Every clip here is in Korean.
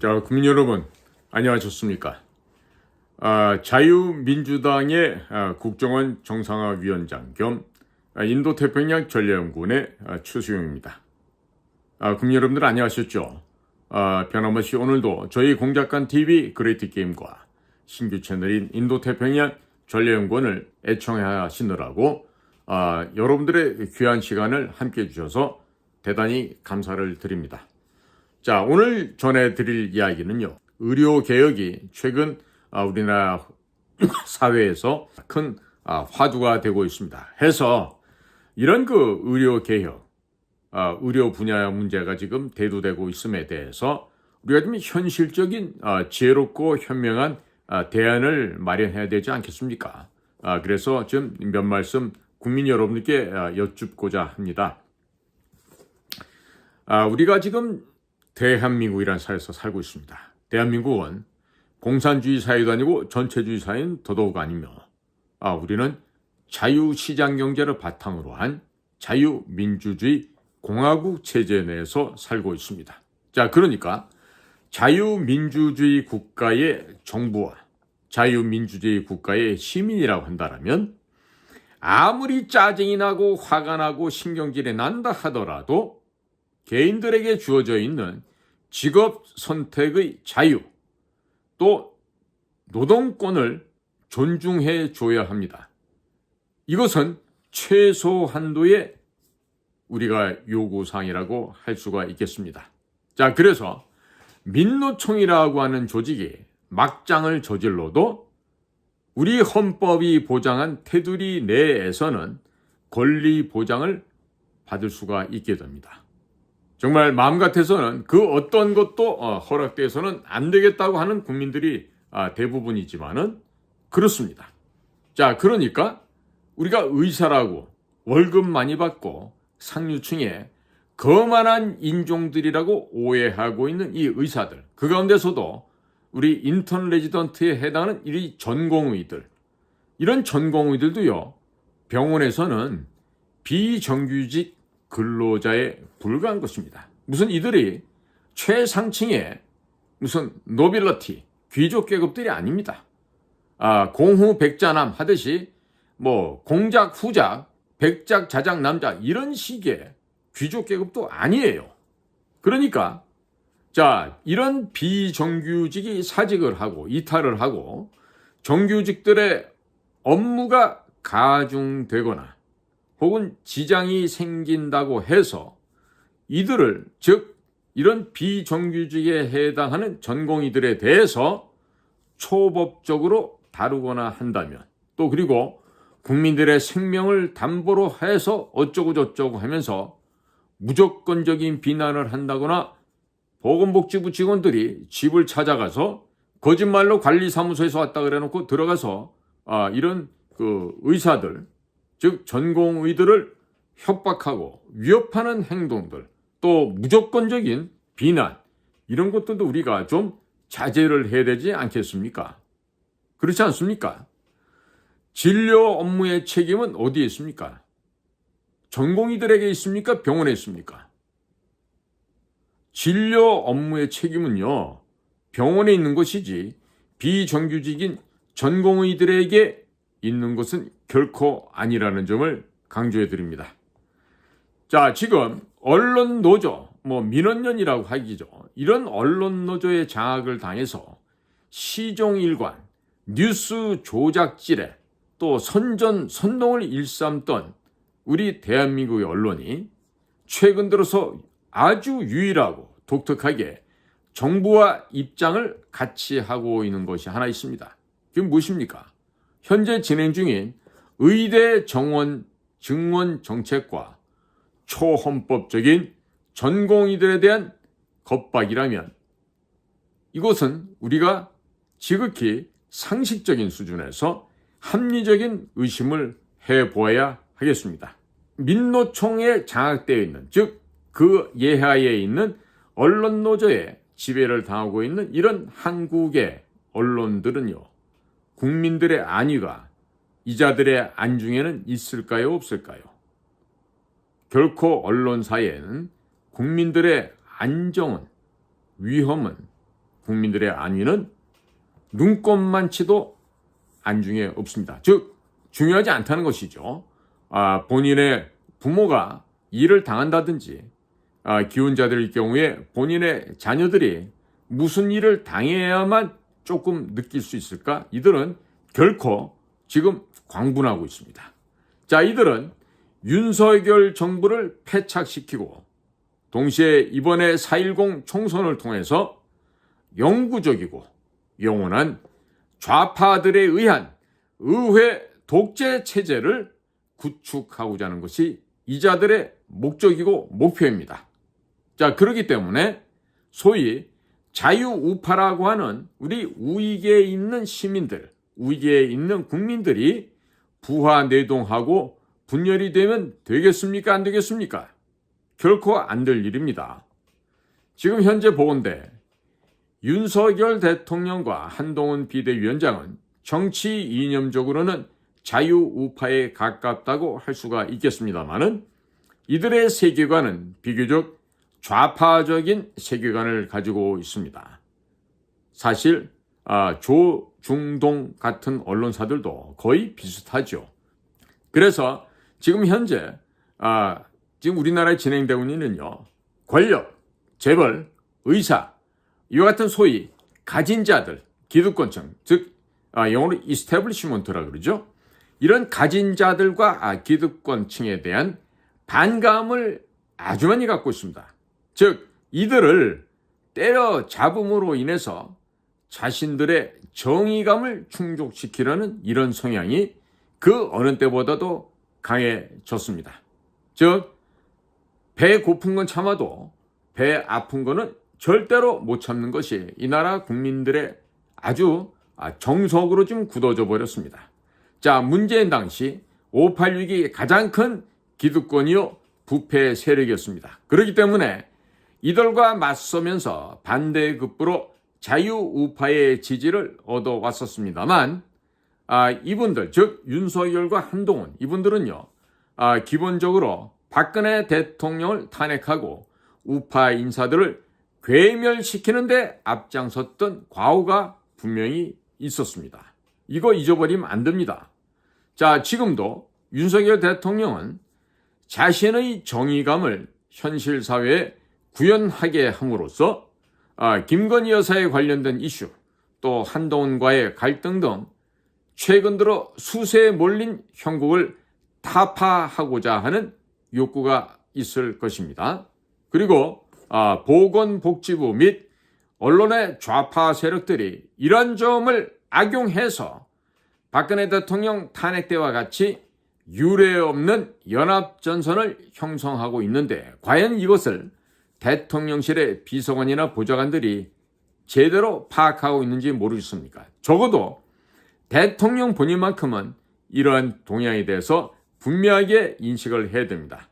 자, 국민 여러분, 안녕하셨습니까? 아, 자유민주당의 아, 국정원 정상화 위원장 겸 아, 인도태평양 전략연구원의 아, 추수용입니다. 아, 국민 여러분들 안녕하셨죠? 아, 변함없이 오늘도 저희 공작관 TV 그레이트 게임과 신규 채널인 인도태평양 전략연구원을 애청하시느라고 아, 여러분들의 귀한 시간을 함께 해주셔서 대단히 감사를 드립니다. 자, 오늘 전해드릴 이야기는요. 의료 개혁이 최근 아, 우리나라 사회에서 큰 아, 화두가 되고 있습니다. 해서 이런 그 의료 개혁, 아, 의료 분야 문제가 지금 대두되고 있음에 대해서 우리가 좀 현실적인 아, 지혜롭고 현명한 아, 대안을 마련해야 되지 않겠습니까? 아, 그래서 좀몇 말씀 국민 여러분께 아, 여쭙고자 합니다. 아, 우리가 지금 대한민국이라는 사회에서 살고 있습니다. 대한민국은 공산주의 사회도 아니고 전체주의 사회는 더더욱 아니며 아, 우리는 자유시장 경제를 바탕으로 한 자유민주주의 공화국 체제 내에서 살고 있습니다. 자, 그러니까 자유민주주의 국가의 정부와 자유민주주의 국가의 시민이라고 한다면 아무리 짜증이 나고 화가 나고 신경질이 난다 하더라도 개인들에게 주어져 있는 직업 선택의 자유, 또 노동권을 존중해 줘야 합니다. 이것은 최소 한도의 우리가 요구사항이라고 할 수가 있겠습니다. 자, 그래서 민노총이라고 하는 조직이 막장을 저질러도 우리 헌법이 보장한 테두리 내에서는 권리 보장을 받을 수가 있게 됩니다. 정말 마음 같아서는 그 어떤 것도 어, 허락돼서는 안 되겠다고 하는 국민들이 아, 대부분이지만은 그렇습니다. 자, 그러니까 우리가 의사라고 월급 많이 받고 상류층에 거만한 인종들이라고 오해하고 있는 이 의사들, 그 가운데서도 우리 인턴 레지던트에 해당하는 이 전공의들, 이런 전공의들도요, 병원에서는 비정규직 근로자에 불과한 것입니다. 무슨 이들이 최상층의 무슨 노빌러티, 귀족 계급들이 아닙니다. 아, 공후 백자남 하듯이 뭐 공작 후작, 백작 자작 남자 이런 식의 귀족 계급도 아니에요. 그러니까 자, 이런 비정규직이 사직을 하고 이탈을 하고 정규직들의 업무가 가중되거나 혹은 지장이 생긴다고 해서 이들을 즉 이런 비정규직에 해당하는 전공의들에 대해서 초법적으로 다루거나 한다면 또 그리고 국민들의 생명을 담보로 해서 어쩌고 저쩌고 하면서 무조건적인 비난을 한다거나 보건복지부 직원들이 집을 찾아가서 거짓말로 관리사무소에서 왔다 그래놓고 들어가서 아, 이런 그 의사들 즉 전공의들을 협박하고 위협하는 행동들 또 무조건적인 비난 이런 것들도 우리가 좀 자제를 해야 되지 않겠습니까? 그렇지 않습니까? 진료 업무의 책임은 어디에 있습니까? 전공의들에게 있습니까? 병원에 있습니까? 진료 업무의 책임은요, 병원에 있는 것이지 비정규직인 전공의들에게 있는 것은 결코 아니라는 점을 강조해 드립니다. 자, 지금 언론 노조, 뭐 민원연이라고 하기죠. 이런 언론 노조의 장악을 당해서 시종일관, 뉴스 조작질에 또 선전, 선동을 일삼던 우리 대한민국의 언론이 최근 들어서 아주 유일하고 독특하게 정부와 입장을 같이 하고 있는 것이 하나 있습니다. 그게 무엇입니까? 현재 진행 중인 의대 정원 증원 정책과 초헌법적인 전공의들에 대한 겁박이라면 이것은 우리가 지극히 상식적인 수준에서 합리적인 의심을 해 보아야 하겠습니다. 민노총에 장악되어 있는, 즉, 그 예하에 있는 언론 노조의 지배를 당하고 있는 이런 한국의 언론들은요, 국민들의 안위가 이자들의 안중에는 있을까요, 없을까요? 결코 언론사에는 국민들의 안정은, 위험은 국민들의 안위는 눈꼽만치도 안중에 없습니다. 즉 중요하지 않다는 것이죠. 아, 본인의 부모가 일을 당한다든지 아, 기혼자들일 경우에 본인의 자녀들이 무슨 일을 당해야만 조금 느낄 수 있을까? 이들은 결코 지금 광분하고 있습니다. 자, 이들은 윤석열 정부를 패착시키고 동시에 이번에 4.10 총선을 통해서 영구적이고 영원한 좌파들에 의한 의회 독재 체제를 구축하고자 하는 것이 이자들의 목적이고 목표입니다. 자, 그렇기 때문에 소위 자유우파라고 하는 우리 우익에 있는 시민들, 우익에 있는 국민들이 부하 내동하고 분열이 되면 되겠습니까? 안 되겠습니까? 결코 안 될 일입니다. 지금 현재 보건대 윤석열 대통령과 한동훈 비대위원장은 정치 이념적으로는 자유우파에 가깝다고 할 수가 있겠습니다만은 이들의 세계관은 비교적 좌파적인 세계관을 가지고 있습니다. 사실 아, 조중동 같은 언론사들도 거의 비슷하죠. 그래서 지금 현재 아, 지금 우리나라에 진행되고 있는요 권력, 재벌, 의사 이와 같은 소위 가진 자들, 기득권층, 즉 아, 영어로 이스태블리시먼트라 그러죠. 이런 가진 자들과 아, 기득권층에 대한 반감을 아주 많이 갖고 있습니다. 즉 이들을 때려 잡음으로 인해서 자신들의 정의감을 충족시키려는 이런 성향이 그 어느 때보다도 강해졌습니다. 즉, 배 고픈 건 참아도 배 아픈 거는 절대로 못 참는 것이 이 나라 국민들의 아주 정석으로 좀 굳어져 버렸습니다. 자, 문재인 당시 586이 가장 큰 기득권이요 부패 세력이었습니다. 그렇기 때문에 이들과 맞서면서 반대급부로 자유우파의 지지를 얻어왔었습니다만 아, 이분들 즉 윤석열과 한동훈 이분들은요 아, 기본적으로 박근혜 대통령을 탄핵하고 우파 인사들을 괴멸시키는데 앞장섰던 과오가 분명히 있었습니다. 이거 잊어버리면 안 됩니다. 자, 지금도 윤석열 대통령은 자신의 정의감을 현실 사회에 구현하게 함으로써 아, 김건희 여사에 관련된 이슈, 또 한동훈과의 갈등 등 최근 들어 수세에 몰린 형국을 타파하고자 하는 욕구가 있을 것입니다. 그리고 아, 보건복지부 및 언론의 좌파 세력들이 이런 점을 악용해서 박근혜 대통령 탄핵 때와 같이 유례 없는 연합 전선을 형성하고 있는데 과연 이것을 대통령실의 비서관이나 보좌관들이 제대로 파악하고 있는지 모르겠습니까? 적어도 대통령 본인만큼은 이러한 동향에 대해서 분명하게 인식을 해야 됩니다.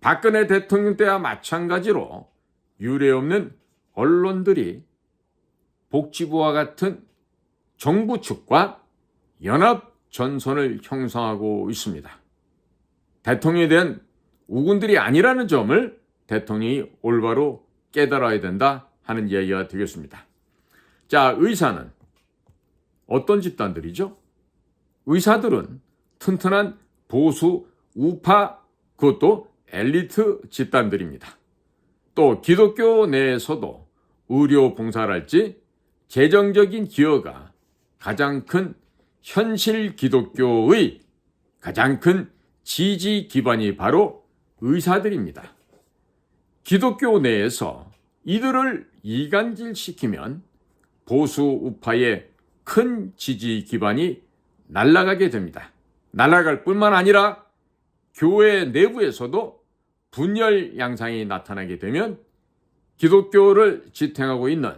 박근혜 대통령 때와 마찬가지로 유례없는 언론들이 복지부와 같은 정부 측과 연합 전선을 형성하고 있습니다. 대통령에 대한 우군들이 아니라는 점을 대통령이 올바로 깨달아야 된다 하는 이야기가 되겠습니다. 자, 의사는 어떤 집단들이죠? 의사들은 튼튼한 보수 우파 그것도 엘리트 집단들입니다. 또 기독교 내에서도 의료 봉사랄지 재정적인 기여가 가장 큰 현실 기독교의 가장 큰 지지 기반이 바로 의사들입니다. 기독교 내에서 이들을 이간질시키면 보수 우파의 큰 지지 기반이 날아가게 됩니다. 날아갈 뿐만 아니라 교회 내부에서도 분열 양상이 나타나게 되면 기독교를 지탱하고 있는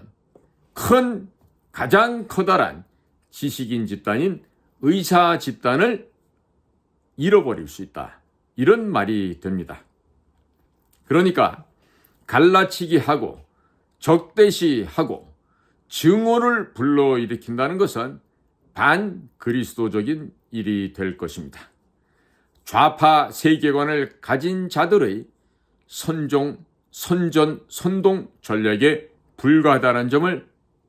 큰 가장 커다란 지식인 집단인 의사 집단을 잃어버릴 수 있다. 이런 말이 됩니다. 그러니까 갈라치기 하고 적대시하고 증오를 불러일으킨다는 것은 반 그리스도적인 일이 될 것입니다. 좌파 세계관을 가진 자들의 선종, 선전, 선동 전략에 불가하다는 점을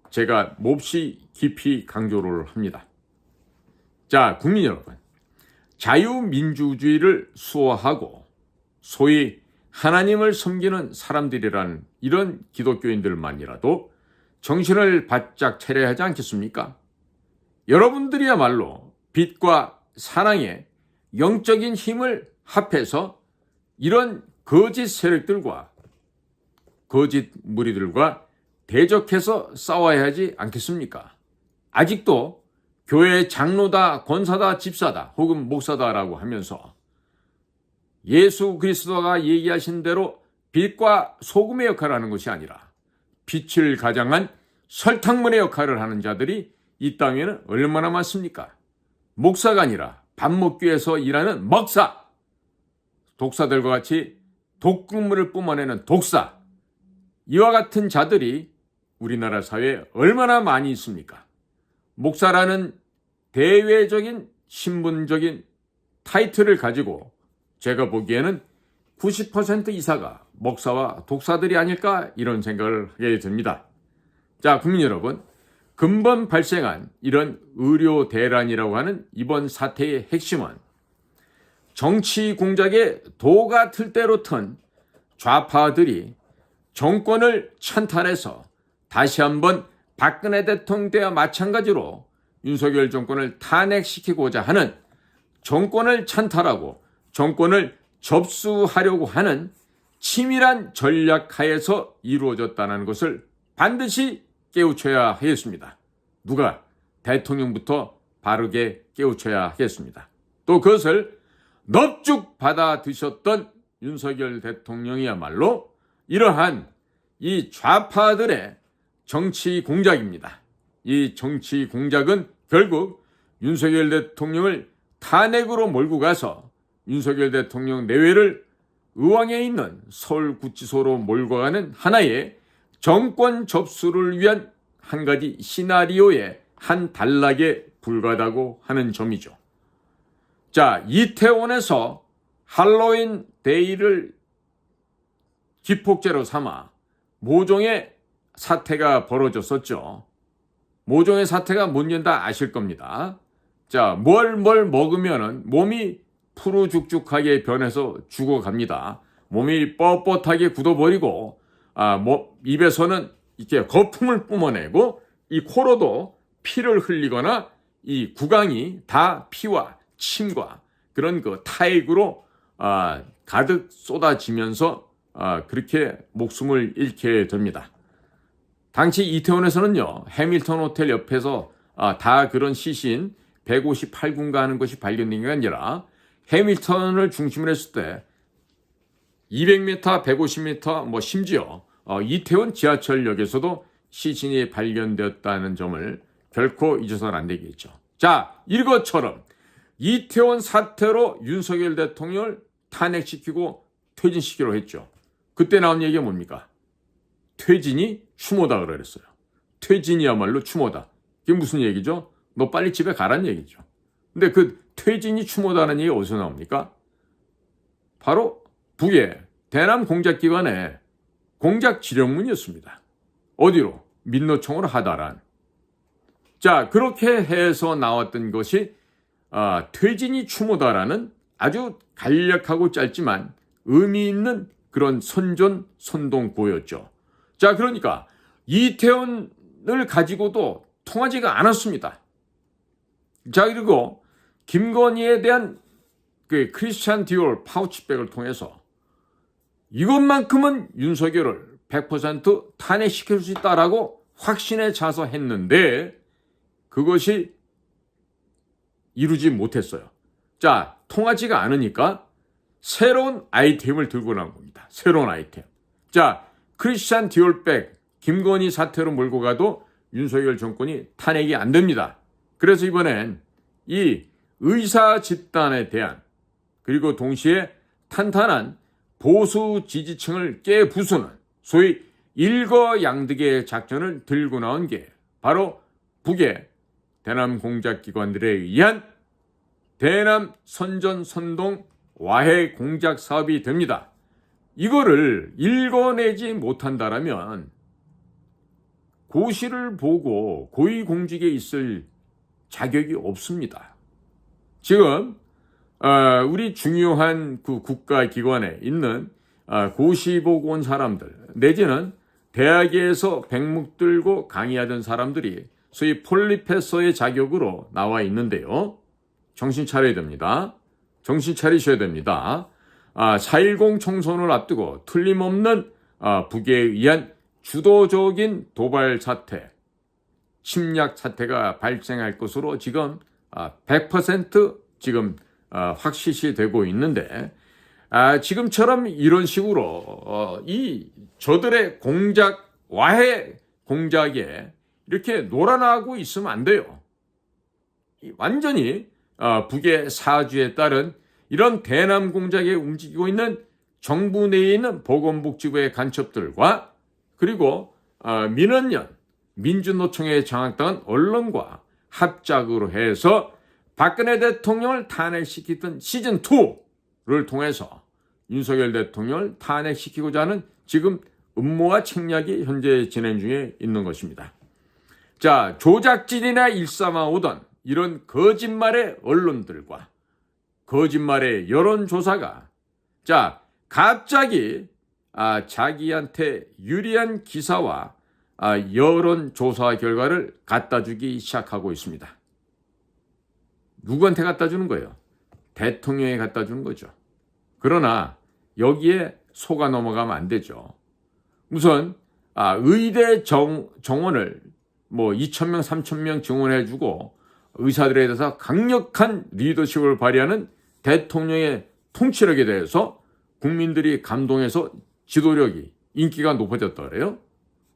제가 몹시 깊이 강조를 합니다. 자, 국민 여러분. 자유민주주의를 수호하고 소위 하나님을 섬기는 사람들이란 이런 기독교인들만이라도 정신을 바짝 차려야 하지 않겠습니까? 여러분들이야말로 빛과 사랑의 영적인 힘을 합해서 이런 거짓 세력들과 거짓 무리들과 대적해서 싸워야 하지 않겠습니까? 아직도 교회 장로다, 권사다, 집사다, 혹은 목사다라고 하면서 예수 그리스도가 얘기하신 대로 빛과 소금의 역할을 하는 것이 아니라 빛을 가장한 설탕물의 역할을 하는 자들이 이 땅에는 얼마나 많습니까? 목사가 아니라 밥 먹기 위해서 일하는 먹사, 독사들과 같이 독극물을 뿜어내는 독사, 이와 같은 자들이 우리나라 사회에 얼마나 많이 있습니까? 목사라는 대외적인 신분적인 타이틀을 가지고 제가 보기에는 90% 이사가 목사와 독사들이 아닐까 이런 생각을 하게 됩니다. 자, 국민 여러분. 근본 발생한 이런 의료 대란이라고 하는 이번 사태의 핵심은 정치 공작의 도가 틀 대로 튼 좌파들이 정권을 찬탈해서 다시 한번 박근혜 대통령 때와 마찬가지로 윤석열 정권을 탄핵시키고자 하는 정권을 찬탈하고 정권을 접수하려고 하는 치밀한 전략 하에서 이루어졌다는 것을 반드시 깨우쳐야 하겠습니다. 누가 대통령부터 바르게 깨우쳐야 하겠습니다. 또 그것을 넙죽 받아 드셨던 윤석열 대통령이야말로 이러한 이 좌파들의 정치 공작입니다. 이 정치 공작은 결국 윤석열 대통령을 탄핵으로 몰고 가서 윤석열 대통령 내외를 의왕에 있는 서울구치소로 몰고 가는 하나의 정권 접수를 위한 한 가지 시나리오의 한 단락에 불과하다고 하는 점이죠. 자, 이태원에서 할로윈 데이를 기폭제로 삼아 모종의 사태가 벌어졌었죠. 모종의 사태가 뭔지 다 아실 겁니다. 자, 뭘 뭘 먹으면은 몸이 푸르죽죽하게 변해서 죽어갑니다. 몸이 뻣뻣하게 굳어버리고 아, 뭐, 입에서는 이렇게 거품을 뿜어내고 이 코로도 피를 흘리거나 이 구강이 다 피와 침과 그런 그 타액으로 아, 가득 쏟아지면서 아, 그렇게 목숨을 잃게 됩니다. 당시 이태원에서는요 해밀턴 호텔 옆에서 아, 다 그런 시신 158군가 하는 것이 발견된 게 아니라 해밀턴을 중심으로 했을 때 200m, 150m, 뭐 심지어 어, 이태원 지하철역에서도 시신이 발견되었다는 점을 결코 잊어서는 안 되겠죠. 자, 이것처럼 이태원 사태로 윤석열 대통령을 탄핵시키고 퇴진시키기로 했죠. 그때 나온 얘기가 뭡니까? 퇴진이 추모다 그랬어요. 퇴진이야말로 추모다. 이게 무슨 얘기죠? 너 빨리 집에 가란 얘기죠. 근데 그 퇴진이 추모다는 얘기 어디서 나옵니까? 바로 북의 대남 공작기관의 공작 지령문이었습니다. 어디로? 민노총으로 하다란. 자, 그렇게 해서 나왔던 것이 아, 퇴진이 추모다라는 아주 간략하고 짧지만 의미 있는 그런 선전 선동고였죠. 자, 그러니까 이태원을 가지고도 통하지가 않았습니다. 자, 그리고 김건희에 대한 그 크리스찬 디올 파우치백을 통해서 이것만큼은 윤석열을 100% 탄핵시킬 수 있다라고 확신에 차서 했는데 그것이 이루지 못했어요. 자, 통하지가 않으니까 새로운 아이템을 들고 나온 겁니다. 새로운 아이템. 자, 크리스찬 디올백 김건희 사태로 몰고 가도 윤석열 정권이 탄핵이 안 됩니다. 그래서 이번엔 이 의사 집단에 대한 그리고 동시에 탄탄한 보수 지지층을 깨부수는 소위 일거양득의 작전을 들고 나온 게 바로 북의 대남 공작기관들에 의한 대남 선전 선동 와해 공작 사업이 됩니다. 이거를 읽어내지 못한다라면 고시를 보고 고위공직에 있을 자격이 없습니다. 지금 어, 우리 중요한 그 국가 기관에 있는 어, 고시 보고 온 사람들 내지는 대학에서 백묵 들고 강의하던 사람들이 소위 폴리페서의 자격으로 나와 있는데요. 정신 차려야 됩니다. 정신 차리셔야 됩니다. 아, 4.10 총선을 앞두고 틀림없는 아, 북에 의한 주도적인 도발 사태, 침략 사태가 발생할 것으로 지금 아, 100% 지금 아, 확실시 되고 있는데 아, 지금처럼 이런 식으로 어, 이 저들의 공작 와해 공작에 이렇게 놀아나고 있으면 안 돼요. 이 완전히 어, 북의 사주에 따른 이런 대남 공작에 움직이고 있는 정부 내에 있는 보건복지부의 간첩들과 그리고 어, 민원연 민주노총에 장악당한 언론과 합작으로 해서 박근혜 대통령을 탄핵시키던 시즌 2를 통해서 윤석열 대통령을 탄핵시키고자 하는 지금 음모와 책략이 현재 진행 중에 있는 것입니다. 자, 조작질이나 일삼아오던 이런 거짓말의 언론들과 거짓말의 여론조사가 자, 갑자기 아, 자기한테 유리한 기사와 아, 여론조사 결과를 갖다 주기 시작하고 있습니다. 누구한테 갖다 주는 거예요? 대통령에 갖다 주는 거죠. 그러나 여기에 속아 넘어가면 안 되죠. 우선 아, 의대 정, 정원을 뭐 2,000명, 3,000명 증원해주고 의사들에 대해서 강력한 리더십을 발휘하는 대통령의 통치력에 대해서 국민들이 감동해서 지도력이 인기가 높아졌다 그래요.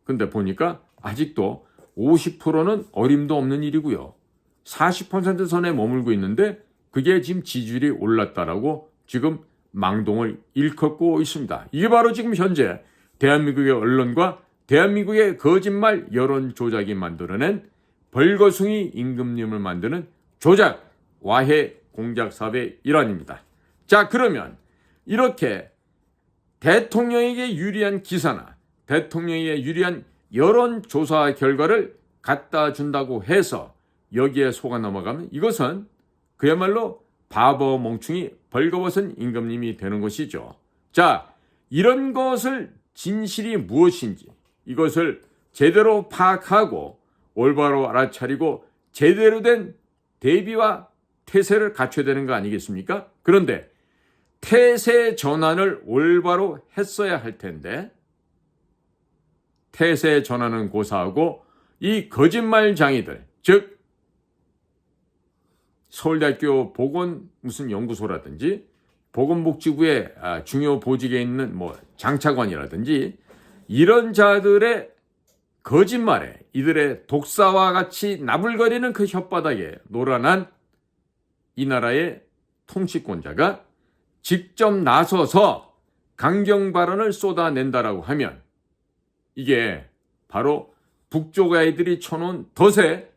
근데 보니까 아직도 50%는 어림도 없는 일이고요. 40% 선에 머물고 있는데 그게 지금 지지율이 올랐다라고 지금 망동을 일컫고 있습니다. 이게 바로 지금 현재 대한민국의 언론과 대한민국의 거짓말 여론 조작이 만들어낸 벌거숭이 임금님을 만드는 조작 와해 공작 사업의 일환입니다. 자, 그러면 이렇게 대통령에게 유리한 기사나 대통령에게 유리한 여론조사 결과를 갖다 준다고 해서 여기에 속아 넘어가면 이것은 그야말로 바보 멍충이 벌거벗은 임금님이 되는 것이죠. 자, 이런 것을 진실이 무엇인지 이것을 제대로 파악하고 올바로 알아차리고 제대로 된 대비와 태세를 갖춰야 되는 거 아니겠습니까? 그런데 태세 전환을 올바로 했어야 할 텐데 태세 전환은 고사하고 이 거짓말장이들 즉 서울대학교 보건 무슨 연구소라든지 보건복지부의 아, 중요 보직에 있는 뭐 장차관이라든지 이런 자들의 거짓말에 이들의 독사와 같이 나불거리는 그 혓바닥에 노란한 이 나라의 통치권자가 직접 나서서 강경 발언을 쏟아낸다라고 하면 이게 바로 북쪽 아이들이 쳐놓은 덫에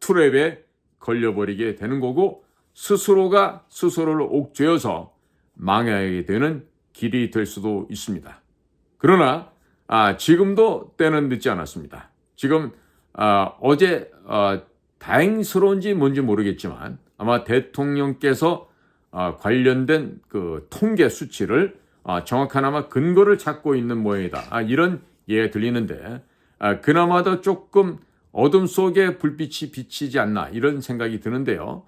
트랩에 걸려버리게 되는 거고 스스로가 스스로를 옥죄어서 망하게 되는 길이 될 수도 있습니다. 그러나 아, 지금도 때는 늦지 않았습니다. 지금 아, 어제 아, 다행스러운지 뭔지 모르겠지만 아마 대통령께서 아, 관련된 그 통계 수치를 아, 정확한 아마 근거를 찾고 있는 모양이다. 아, 이런 예가 들리는데 아, 그나마도 조금 어둠 속에 불빛이 비치지 않나 이런 생각이 드는데요.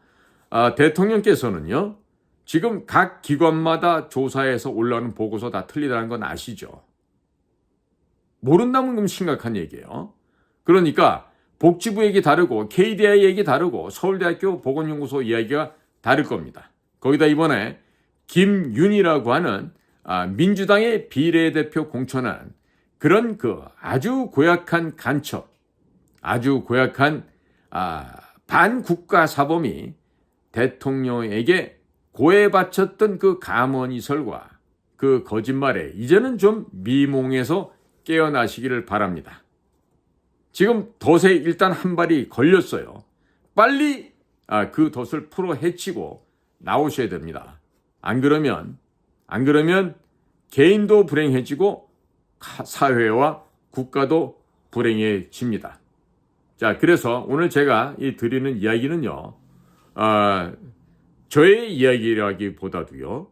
아, 대통령께서는요. 지금 각 기관마다 조사해서 올라오는 보고서 다 틀리다는 건 아시죠? 모른다면 그럼 심각한 얘기예요. 그러니까 복지부 얘기 다르고 KDI 얘기 다르고 서울대학교 보건연구소 이야기가 다를 겁니다. 거기다 이번에 김윤이라고 하는 아, 민주당의 비례대표 공천한 그런 그 아주 고약한 간첩, 아주 고약한 아, 반국가 사범이 대통령에게 고해 바쳤던 그 감언이설과 그 거짓말에 이제는 좀 미몽에서 깨어나시기를 바랍니다. 지금 덫에 일단 한 발이 걸렸어요. 빨리 아, 그 덫을 풀어 헤치고 나오셔야 됩니다. 안 그러면 안 그러면 개인도 불행해지고 사회와 국가도 불행해집니다. 자, 그래서 오늘 제가 이 드리는 이야기는요, 아, 저의 이야기라기보다도요,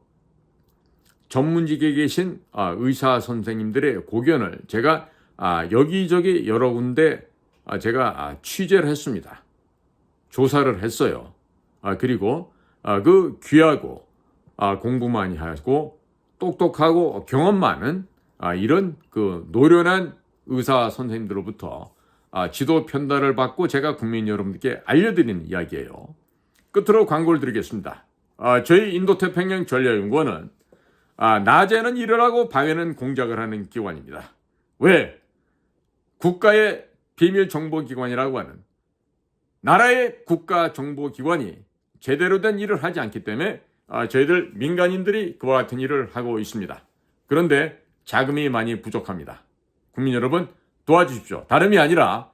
전문직에 계신 아, 의사 선생님들의 고견을 제가 아, 여기저기 여러 군데 아, 제가 아, 취재를 했습니다. 조사를 했어요. 아, 그리고 아, 그 귀하고 아, 공부 많이 하고 똑똑하고 경험 많은 아, 이런 그 노련한 의사 선생님들로부터 아, 지도 편달을 받고 제가 국민 여러분들께 알려드리는 이야기예요. 끝으로 광고를 드리겠습니다. 아, 저희 인도태평양 전략연구원은 아, 낮에는 일을 하고 밤에는 공작을 하는 기관입니다. 왜? 국가의 비밀 정보 기관이라고 하는 나라의 국가 정보 기관이 제대로 된 일을 하지 않기 때문에 아, 저희들 민간인들이 그와 같은 일을 하고 있습니다. 그런데 자금이 많이 부족합니다. 국민 여러분 도와주십시오. 다름이 아니라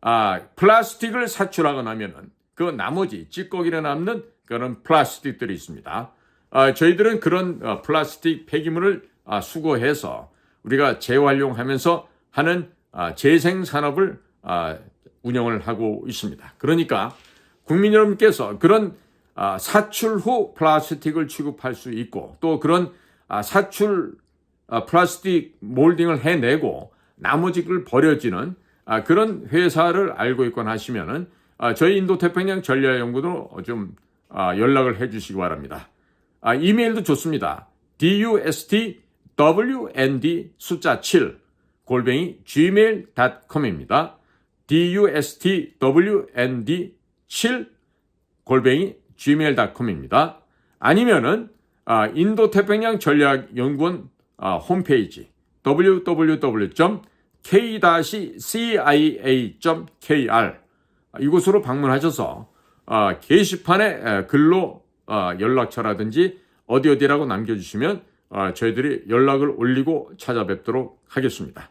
아, 플라스틱을 사출하거나 하면은 그 나머지 찌꺼기를 남는 그런 플라스틱들이 있습니다. 아, 저희들은 그런 어, 플라스틱 폐기물을 아, 수거해서 우리가 재활용하면서 하는 아, 재생 산업을 아, 운영을 하고 있습니다. 그러니까 국민 여러분께서 그런 아, 사출 후 플라스틱을 취급할 수 있고 또 그런 아, 사출 아, 플라스틱 몰딩을 해내고 나머지를 버려지는 아, 그런 회사를 알고 있거나 하시면은 아, 저희 인도 태평양 전략 연구도 좀 아, 연락을 해 주시기 바랍니다. 아, 이메일도 좋습니다. dust wnd 숫자 7 골뱅이 gmail.com입니다. dust wnd 7 골뱅이 gmail.com입니다. 아니면은 아, 인도 태평양 전략 연구원 아, 홈페이지 www.k-cia.kr 이곳으로 방문하셔서 아, 게시판에 에, 글로 아, 연락처라든지 어디 어디라고 남겨주시면 아, 저희들이 연락을 올리고 찾아뵙도록 하겠습니다.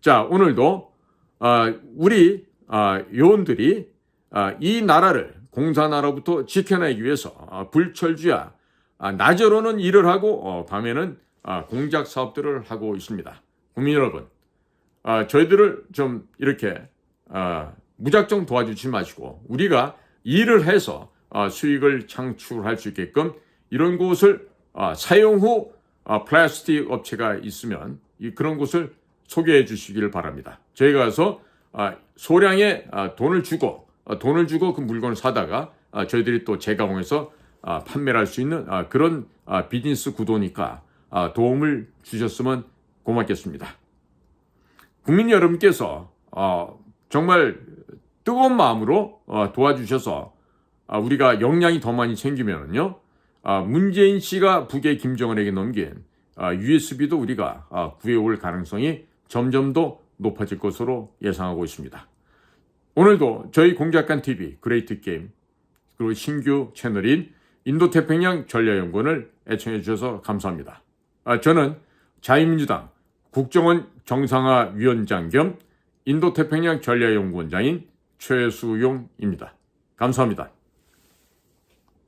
자 오늘도 아, 우리 아, 요원들이 아, 이 나라를 공산화로부터 지켜내기 위해서 아, 불철주야 아, 낮으로는 일을 하고 어, 밤에는 아, 공작 사업들을 하고 있습니다. 국민 여러분, 아, 저희들을 좀 이렇게 아, 무작정 도와주지 마시고 우리가 일을 해서 아, 수익을 창출할 수 있게끔 이런 곳을 아, 사용 후 아, 플라스틱 업체가 있으면 이, 그런 곳을 소개해 주시기를 바랍니다. 저희가 가서 아, 소량의 아, 돈을 주고 아, 돈을 주고 그 물건을 사다가 아, 저희들이 또 재가공해서 아, 판매를 할수 있는 아, 그런 아, 비즈니스 구도니까 아, 도움을 주셨으면 고맙겠습니다. 국민 여러분께서 어, 정말 뜨거운 마음으로 어, 도와주셔서 아, 우리가 역량이 더 많이 생기면은요, 아, 문재인 씨가 북의 김정은에게 넘긴 아, USB도 우리가 아, 구해올 가능성이 점점 더 높아질 것으로 예상하고 있습니다. 오늘도 저희 공작관 TV 그레이트 게임 그리고 신규 채널인 인도태평양 전략연구원을 애청해 주셔서 감사합니다. 아, 저는 자유민주당 국정원 정상화 위원장 겸 인도태평양 전략연구원장인 최수용입니다. 감사합니다.